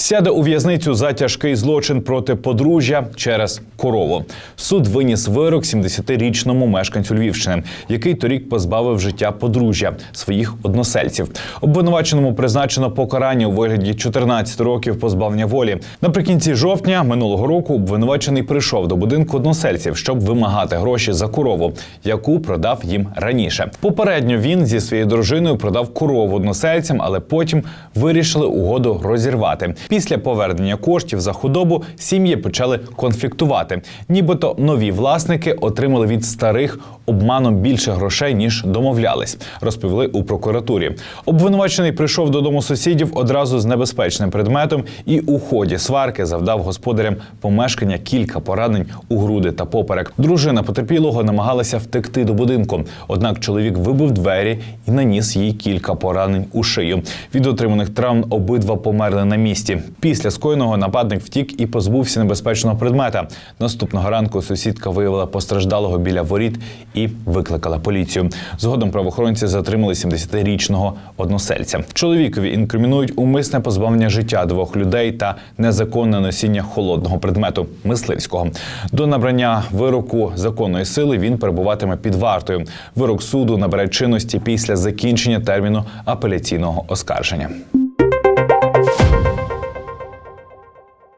Сяде у в'язницю за тяжкий злочин проти подружжя через корову. Суд виніс вирок 70-річному мешканцю Львівщини, який торік позбавив життя подружжя своїх односельців. Обвинуваченому призначено покарання у вигляді 14 років позбавлення волі. Наприкінці жовтня минулого року обвинувачений прийшов до будинку односельців, щоб вимагати гроші за корову, яку продав їм раніше. Попередньо він зі своєю дружиною продав корову односельцям, але потім вирішили угоду розірвати. Після повернення коштів за худобу сім'ї почали конфліктувати. Нібито нові власники отримали від старих обманом більше грошей ніж домовлялись, розповіли у прокуратурі. Обвинувачений прийшов додому сусідів одразу з небезпечним предметом і у ході сварки завдав господарям помешкання кілька поранень у груди та поперек. Дружина потерпілого намагалася втекти до будинку. Однак чоловік вибив двері і наніс їй кілька поранень у шию. Від отриманих травм обидва померли на місці. Після скоєного нападник втік і позбувся небезпечного предмета. Наступного ранку сусідка виявила постраждалого біля воріт і викликала поліцію. Згодом правоохоронці затримали 70-річного односельця. Чоловікові інкримінують умисне позбавлення життя двох людей та незаконне носіння холодного предмету мисливського. До набрання вироку законної сили він перебуватиме під вартою. Вирок суду набере чинності після закінчення терміну апеляційного оскарження.